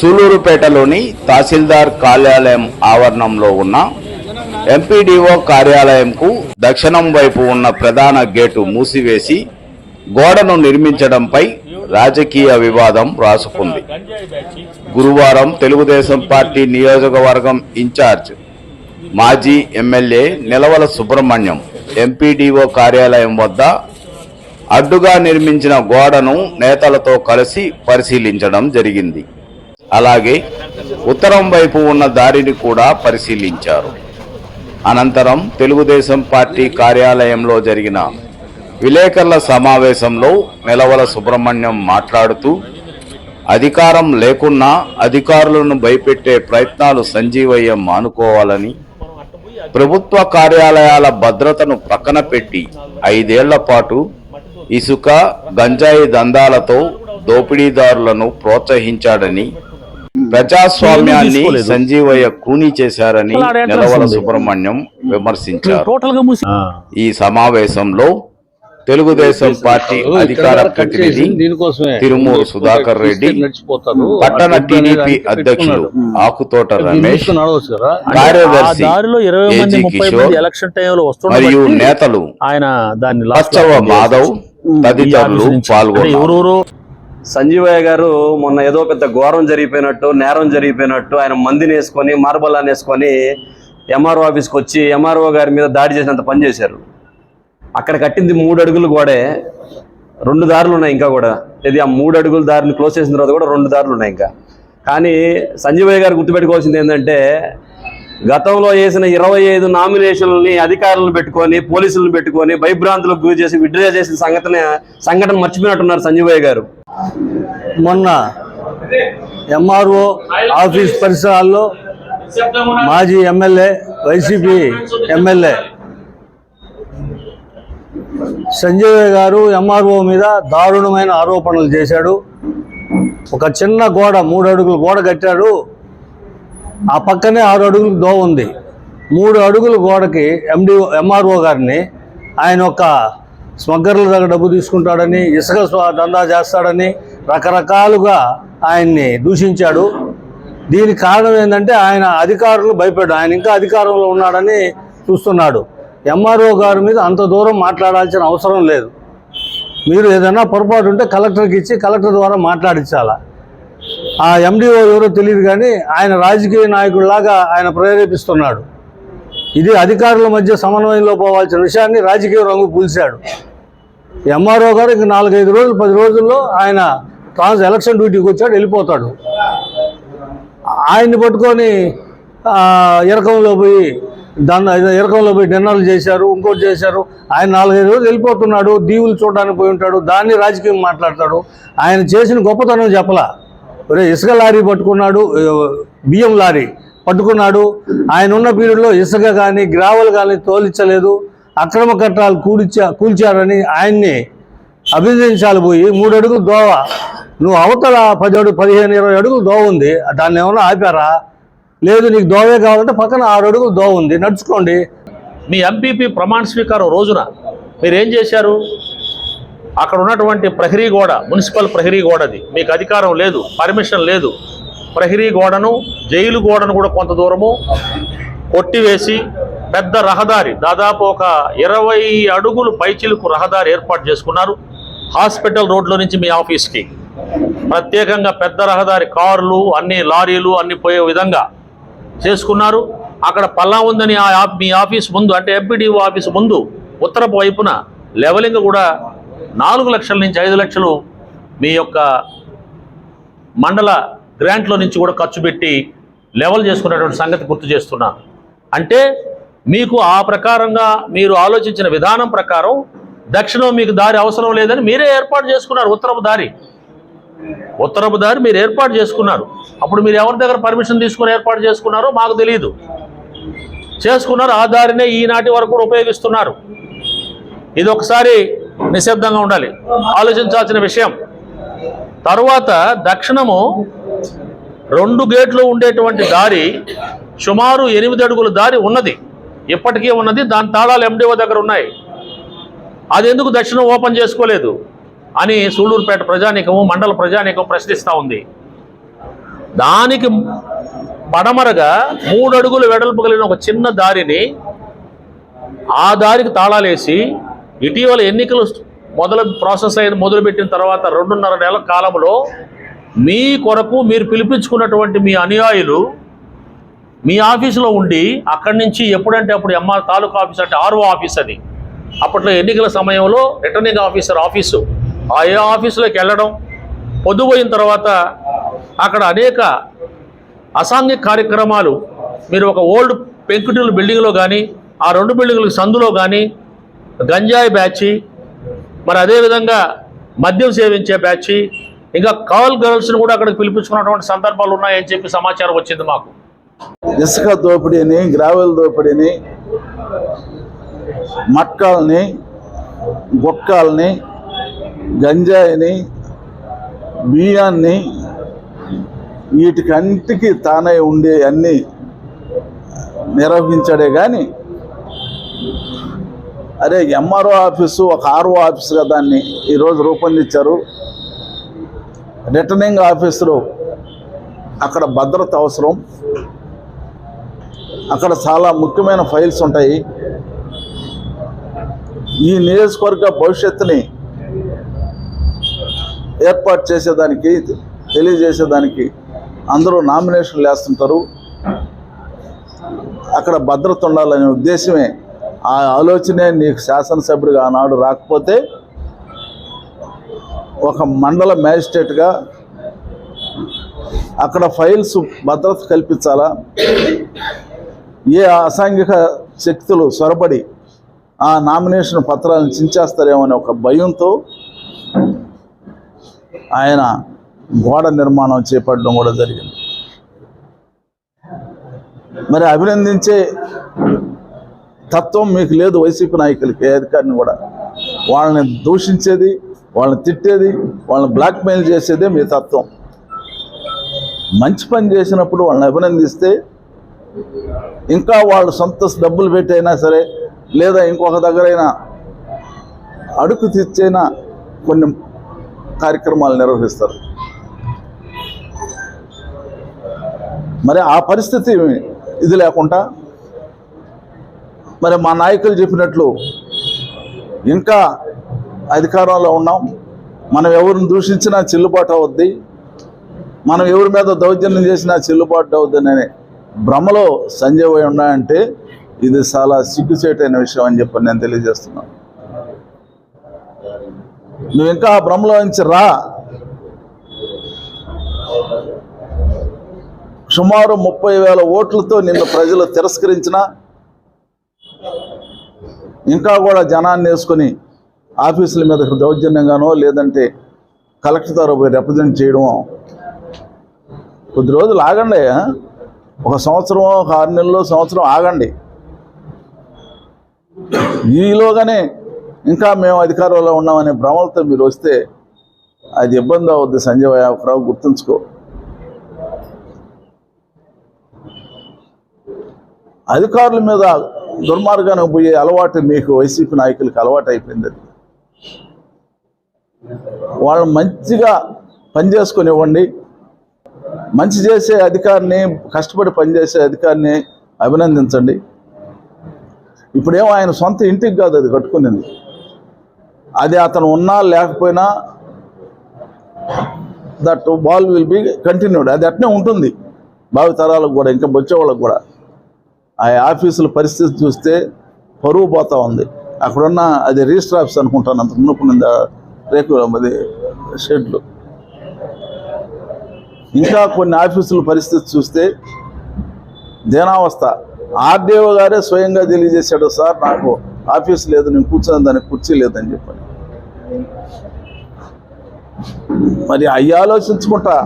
సూలూరుపేటలోని తహసీల్దార్ కార్యాలయం ఆవరణంలో ఉన్న ఎంపీడీఓ కార్యాలయంకు దక్షిణం వైపు ఉన్న ప్రధాన గేటు మూసివేసి గోడను నిర్మించడంపై రాజకీయ వివాదం రాసుకుంది. గురువారం తెలుగుదేశం పార్టీ నియోజకవర్గం ఇన్ఛార్జ్ మాజీ ఎమ్మెల్యే నిలవల సుబ్రహ్మణ్యం ఎంపీడీఓ కార్యాలయం వద్ద అడ్డుగా నిర్మించిన గోడను నేతలతో కలిసి పరిశీలించడం జరిగింది. అలాగే ఉత్తరం వైపు ఉన్న దారిని కూడా పరిశీలించారు. అనంతరం తెలుగుదేశం పార్టీ కార్యాలయంలో జరిగిన విలేకరుల సమావేశంలో నెలవల సుబ్రహ్మణ్యం మాట్లాడుతూ అధికారం లేకున్నా అధికారులను భయపెట్టే ప్రయత్నాలు సంజీవయ్య మానుకోవాలని ప్రభుత్వ కార్యాలయాల భద్రతను పక్కన పెట్టి ఐదేళ్ళ పాటు ఇసుక గంజాయి దందాలతో దోపిడీదారులను ప్రోత్సహించాడని ప్రజాస్వామ్యాన్ని సంజీవయ్య కూనీ చేశారని నిలవల సుబ్రహ్మణ్యం విమర్శించారు. ఈ సమావేశంలో తెలుగుదేశం పార్టీ అధికార ప్రతినిధి తిరుమూరు సుధాకర్ రెడ్డి పట్టణ టీడీపీ అధ్యక్షులు ఆకుతోట రమేష్ కార్యదర్శి మరియు నేతలు ఆయన దాన్ని లాస్ట్ పచ్చవ మాధవ్ తదితరులు పాల్గొన్నారు. సంజీవయ్య గారు మొన్న ఏదో పెద్ద ఘోరం జరిగిపోయినట్టు నేరం జరిగిపోయినట్టు ఆయన మందిని వేసుకొని మార్బల్ వేసుకొని ఎంఆర్ఓ ఆఫీస్కి వచ్చి ఎంఆర్ఓ గారి మీద దాడి చేసినంత పని చేశారు. అక్కడ కట్టింది మూడు అడుగులు గోడే. రెండు దారులు ఉన్నాయి ఇంకా కూడా. ఇది ఆ మూడు అడుగుల దారిని క్లోజ్ చేసిన తర్వాత కూడా రెండు దారులు ఉన్నాయి ఇంకా. కానీ సంజీవయ్య గారు గుర్తుపెట్టుకోవాల్సింది ఏంటంటే గతంలో వేసిన ఇరవై ఐదు నామినేషన్లని అధికారులను పెట్టుకొని పోలీసులను పెట్టుకొని భయభ్రాంతులకు గురి చేసి విడ్డ్రా చేసిన సంఘటన సంఘటన మర్చిపోయినట్టున్నారు సంజీవయ్య గారు. మొన్న ఎంఆర్ఓ ఆఫీస్ పరిసరాల్లో మాజీ ఎమ్మెల్యే వైసీపీ ఎమ్మెల్యే సంజయ్ గారు ఎంఆర్ఓ మీద దారుణమైన ఆరోపణలు చేశాడు. ఒక చిన్న గోడ మూడు అడుగుల గోడ కట్టాడు. ఆ పక్కనే ఆరు అడుగులు దోవ ఉంది. మూడు అడుగుల గోడకి ఎండి ఎంఆర్ఓ గారిని ఆయన ఒక స్మగ్గర్ల దగ్గర డబ్బు తీసుకుంటాడని ఇసుక దందా చేస్తాడని రకరకాలుగా ఆయన్ని దూషించాడు. దీనికి కారణం ఏంటంటే ఆయన అధికారులు భయపడ్డాడు ఆయన ఇంకా అధికారంలో ఉన్నాడని చూస్తున్నాడు. ఎంఆర్ఓ గారి మీద అంత దూరం మాట్లాడాల్సిన అవసరం లేదు. మీరు ఏదైనా పొరపాటు ఉంటే కలెక్టర్కి ఇచ్చి కలెక్టర్ ద్వారా మాట్లాడించాలా? ఆ ఎండిఓ ఎవరో తెలియదు కానీ ఆయన రాజకీయ నాయకుడిలాగా ఆయన ప్రేరేపిస్తున్నాడు. ఇది అధికారుల మధ్య సమన్వయంలో పోవాల్సిన విషయాన్ని రాజకీయ రంగు పూల్చాడు. ఎంఆర్ఓ గారు ఇంక నాలుగైదు రోజులు పది రోజుల్లో ఆయన ట్రాన్స్ ఎలక్షన్ డ్యూటీకి వచ్చాడు వెళ్ళిపోతాడు. ఆయన్ని పట్టుకొని ఇరకంలో పోయి దాన్ని ఇరకంలో పోయి డిన్నర్లు చేశారు ఇంకోటి చేశారు. ఆయన నాలుగైదు రోజులు వెళ్ళిపోతున్నాడు దీవులు చూడడానికి పోయి ఉంటాడు దాన్ని రాజకీయం మాట్లాడతాడు. ఆయన చేసిన గొప్పతనం చెప్పలా. ఒరే ఇసుక లారీ పట్టుకున్నాడు బియ్యం లారీ పట్టుకున్నాడు. ఆయన ఉన్న పీరియడ్లో ఇసుక కానీ గ్రావల్ కానీ తోలించలేదు అక్రమ కట్టాలు కూడిచా కూల్చారని ఆయన్ని అభినందించాలి పోయి మూడు అడుగులు దోవ. నువ్వు అవతల పది అడుగు పదిహేను ఇరవై అడుగులు దోవ ఉంది. దాన్ని ఏమైనా ఆపారా? లేదు నీకు దోవే కావాలంటే పక్కన ఆరు అడుగులు దోవ ఉంది. నడుచుకోండి. మీ ఎంపీపీ ప్రమాణ స్వీకారం రోజున. మీరేం చేశారు? అక్కడ ఉన్నటువంటి ప్రహరీ గోడ మున్సిపల్ ప్రహరీ గోడది. మీకు అధికారం లేదు పర్మిషన్ లేదు. ప్రహరీ గోడను జైలు గోడను కూడా కొంత దూరము కొట్టివేసి పెద్ద రహదారి దాదాపు ఒక ఇరవై అడుగులు పైచిలుకు రహదారి ఏర్పాటు చేసుకున్నారు. హాస్పిటల్ రోడ్లో నుంచి మీ ఆఫీస్కి. ప్రత్యేకంగా పెద్ద రహదారి కార్లు అన్ని లారీలు అన్ని పోయే విధంగా చేసుకున్నారు. అక్కడ పల్లా ఉందని ఆ మీ ఆఫీస్ ముందు అంటే ఎంపీడీఓ ఆఫీస్ ముందు ఉత్తరపు వైపున లెవలింగ్ కూడా నాలుగు లక్షల నుంచి ఐదు లక్షలు మీ యొక్క మండల గ్రాంట్లో నుంచి కూడా ఖర్చు పెట్టి లెవెల్ చేసుకున్నటువంటి సంగతి గుర్తు చేస్తున్నాను అంటే మీకు ఆ ప్రకారంగా మీరు ఆలోచించిన విధానం ప్రకారం దక్షిణం మీకు దారి అవసరం లేదని మీరే ఏర్పాటు చేసుకున్నారు ఉత్తరపు దారి. ఉత్తరపు దారి మీరు ఏర్పాటు చేసుకున్నారు. అప్పుడు మీరు ఎవరి దగ్గర పర్మిషన్ తీసుకుని ఏర్పాటు చేసుకున్నారో మాకు తెలియదు చేసుకున్నారు ఆ దారినే ఈనాటి వరకు కూడా ఉపయోగిస్తున్నారు. ఇది ఒకసారి నిశ్శబ్దంగా ఉండాలి. ఆలోచించాల్సిన విషయం. తరువాత దక్షిణము రెండు గేట్లు ఉండేటువంటి దారి సుమారు ఎనిమిది అడుగుల దారి ఉన్నది. ఇప్పటికీ ఉన్నది. దాని తాళాలు ఎండిఓ దగ్గర ఉన్నాయి. అది ఎందుకు దక్షిణం ఓపెన్ చేసుకోలేదు అని సూళ్ళూరుపేట ప్రజానీకము మండల ప్రజానీకం ప్రశ్నిస్తూ ఉంది. దానికి పడమరగా మూడు అడుగులు వెడల్పు కలిగిన ఒక చిన్న దారిని ఆ దారికి తాళాలేసి ఇటీవల ఎన్నికలు మొదలు ప్రాసెస్ అయిన మొదలుపెట్టిన తర్వాత రెండున్నర నెలల కాలంలో మీ కొరకు మీరు పిలిపించుకున్నటువంటి మీ అనుయాయులు మీ ఆఫీసులో ఉండి అక్కడి నుంచి ఎప్పుడంటే అప్పుడు ఎంఆర్ తాలూకా ఆఫీస్ అంటే ఆర్ఓ ఆఫీస్ అది. అప్పట్లో ఎన్నికల సమయంలో రిటర్నింగ్ ఆఫీసర్ ఆఫీసు. ఆ ఏ ఆఫీసులోకి వెళ్ళడం పొద్దుపోయిన తర్వాత అక్కడ అనేక అసాంఘిక కార్యక్రమాలు మీరు ఒక ఓల్డ్ పెంకుటిల్ బిల్డింగ్లో కానీ ఆ రెండు బిల్డింగ్లకు సందులో కానీ గంజాయి బ్యాచి మరి అదేవిధంగా మద్యం సేవించే బ్యాచి ఇంకా కాల్ గర్ల్స్ని కూడా అక్కడికి పిలిపించుకున్నటువంటి సందర్భాలు ఉన్నాయని చెప్పి సమాచారం వచ్చింది మాకు. ఇసుక దోపిడీని గ్రావెల్ దోపిడీని మట్కాల్ని గొక్కాల్ని గంజాయిని బియ్యాన్ని వీటికంటికి తానై ఉండే అన్ని నిర్వహించాడే కానీ అరే ఎంఆర్ఓ ఆఫీసు ఒక ఆర్ఓ ఆఫీసుగా దాన్ని ఈరోజు రూపొందించారు. రిటర్నింగ్ ఆఫీసరు అక్కడ భద్రత అవసరం. అక్కడ చాలా ముఖ్యమైన ఫైల్స్ ఉంటాయి. ఈ నియోజకవర్గ భవిష్యత్తుని ఏర్పాటు చేసేదానికి తెలియజేసేదానికి అందరూ నామినేషన్లు వేస్తుంటారు. అక్కడ భద్రత ఉండాలనే ఉద్దేశమే ఆ ఆలోచనే నీకు శాసనసభ్యుడిగా ఆనాడు రాకపోతే ఒక మండల మ్యాజిస్ట్రేట్గా అక్కడ ఫైల్స్ భద్రత కల్పించాలా? ఏ అసాంఘిక శక్తులు సొరబడి ఆ నామినేషన్ పత్రాలను చించేస్తారేమో అనే ఒక భయంతో ఆయన గోడ నిర్మాణం చేపట్టడం కూడా జరిగింది. మరి అభినందించే తత్వం మీకు లేదు వైసీపీ నాయకులకి ఏ అధికారిని కూడా. వాళ్ళని దూషించేది వాళ్ళని తిట్టేది వాళ్ళని బ్లాక్మెయిల్ చేసేదే మీ తత్వం. మంచి పని చేసినప్పుడు వాళ్ళని అభినందిస్తే ఇంకా వాళ్ళు సొంత డబ్బులు పెట్టైనా సరే లేదా ఇంకొక దగ్గరైనా అడుగు తెచ్చైనా కొన్ని కార్యక్రమాలు నిర్వహిస్తారు. మరి ఆ పరిస్థితి ఇది లేకుండా మరి మా నాయకులు చెప్పినట్లు ఇంకా అధికారంలో ఉన్నాం. మనం ఎవరిని దూషించినా చెల్లుబాటు అవుద్ది. మనం ఎవరి మీద దౌర్జన్యం చేసినా చెల్లుబాటు అవుతుందనే భ్రమలో సంజయ్ పోయి ఉన్నాయంటే ఇది చాలా సిగ్గుచేటైన విషయం అని చెప్పి నేను తెలియజేస్తున్నాను. నువ్వు ఇంకా ఆ భ్రమలో నుంచి రా. సుమారు ముప్పై వేల ఓట్లతో నిన్ను ప్రజలు తిరస్కరించిన ఇంకా కూడా జనాన్ని వేసుకొని ఆఫీసుల మీద దౌర్జన్యంగానో లేదంటే కలెక్టర్ ద్వారా పోయి రిప్రజెంట్ చేయడమో కొద్ది రోజులు ఆగండి ఒక సంవత్సరం ఒక ఆరు నెలలు సంవత్సరం ఆగండి. ఈలోగానే ఇంకా మేము అధికారంలో ఉన్నామనే భ్రమలతో మీరు వస్తే అది ఇబ్బంది అవుద్ది సంజయ్ రావు గుర్తుంచుకో. అధికారుల మీద దుర్మార్గానికి పోయే అలవాటు మీకు వైసీపీ నాయకులకు అలవాటు అయిపోయింది అది. వాళ్ళు మంచిగా పనిచేసుకునివ్వండి. మంచి చేసే అధికారిని కష్టపడి పనిచేసే అధికారిని అభినందించండి. ఇప్పుడేమో ఆయన సొంత ఇంటికి కాదు అది కట్టుకునింది. అది అతను ఉన్నా లేకపోయినా that ball will be continued అది అట్నే ఉంటుంది. భావి తరాలకు కూడా ఇంకా వచ్చే వాళ్ళకు కూడా. ఆ ఆఫీసుల పరిస్థితి చూస్తే పరువు పోతా ఉంది. అక్కడున్న అది రిజిస్టర్ ఆఫీస్ అనుకుంటాను అంత మునుకున్న రేకు అది షెడ్లు. ఇంకా కొన్ని ఆఫీసుల పరిస్థితి చూస్తే దేనావస్థ. ఆర్డీఓ గారే స్వయంగా తెలియజేశాడు సార్ నాకు ఆఫీస్ లేదు నేను కూర్చొని దానికి కుర్చీ లేదని చెప్పని. మరి అవి ఆలోచించుకుంటా.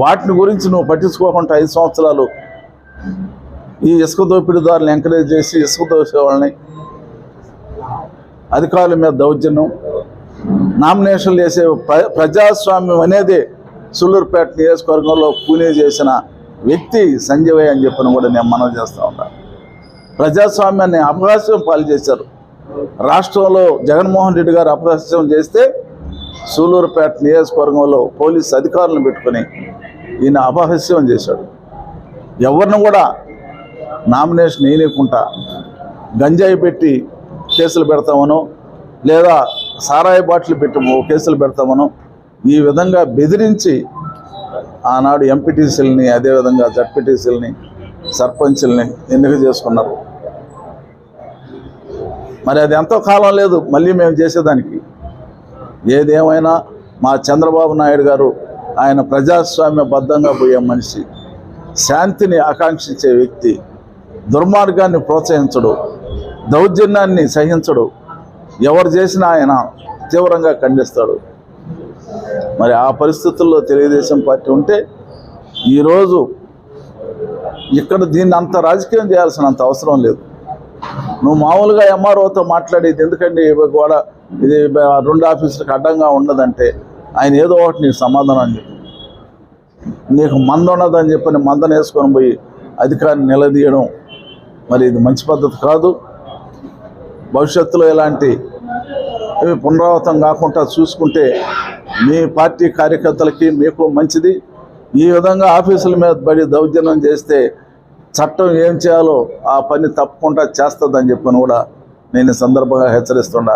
వాటిని గురించి నువ్వు పట్టించుకోకుండా ఐదు సంవత్సరాలు ఈ ఇసుక దోపిడీదారులు ఎంకరేజ్ చేసి ఇసుక దోసేవాళ్ళని అధికారుల మీద దౌర్జన్యం. నామినేషన్లు వేసే ప్ర- ప్రజాస్వామ్యం అనేది సుళ్ళూరుపేట నియోజకవర్గంలో పూణే చేసిన వ్యక్తి సంజయ్ అని చెప్పిన కూడా నేను మనవి చేస్తూ ఉన్నాను ప్రజాస్వామ్యాన్ని అపహాస్యం పాలు చేశారు. రాష్ట్రంలో జగన్మోహన్ రెడ్డి గారు అపహాస్యం చేస్తే సూలూరుపేట నియోజకవర్గంలో పోలీస్ అధికారులను పెట్టుకుని ఈయన అపహాస్యం చేశాడు. ఎవరిని కూడా నామినేషన్ వేయలేకుండా గంజాయి పెట్టి కేసులు పెడతామనో లేదా సారాయి బాటిల్ పెట్టి కేసులు పెడతామనో ఈ విధంగా బెదిరించి ఆనాడు ఎంపీటీసీలని అదేవిధంగా జడ్పీటీసీలని సర్పంచుల్ని ఎన్నిక చేసుకున్నారు. మరి అది ఎంతో కాలం లేదు మళ్ళీ మేము చేసేదానికి. ఏదేమైనా మా చంద్రబాబు నాయుడు గారు ఆయన ప్రజాస్వామ్యబద్ధంగా పోయే మనిషి శాంతిని ఆకాంక్షించే వ్యక్తి దుర్మార్గాన్ని ప్రోత్సహించడు దౌర్జన్యాన్ని సహించడు. ఎవరు చేసినా ఆయన తీవ్రంగా ఖండిస్తాడు. మరి ఆ పరిస్థితుల్లో తెలుగుదేశం పార్టీ ఉంటే ఈరోజు ఇక్కడ దీన్ని అంత రాజకీయం చేయాల్సినంత అవసరం లేదు. నువ్వు మామూలుగా ఎంఆర్ఓతో మాట్లాడేది ఎందుకండి? కూడా ఇది రెండు ఆఫీసులకు అడ్డంగా ఉండదంటే ఆయన ఏదో ఒకటి నీకు సమాధానం చెప్పి. నీకు మంద ఉన్నదని చెప్పని మందనేసుకొని పోయి అధికారిని నిలదీయడం మరి ఇది మంచి పద్ధతి కాదు. భవిష్యత్తులో ఇలాంటి ఇవి పునరావృతం కాకుండా చూసుకుంటే మీ పార్టీ కార్యకర్తలకి మీకు మంచిది. ఈ విధంగా ఆఫీసుల మీద పడి దౌర్జన్యం చేస్తే చట్టం ఏం చేయాలో ఆ పని తప్పకుండా చేస్తుందని చెప్పని కూడా నేను సందర్భంగా హెచ్చరిస్తున్నా.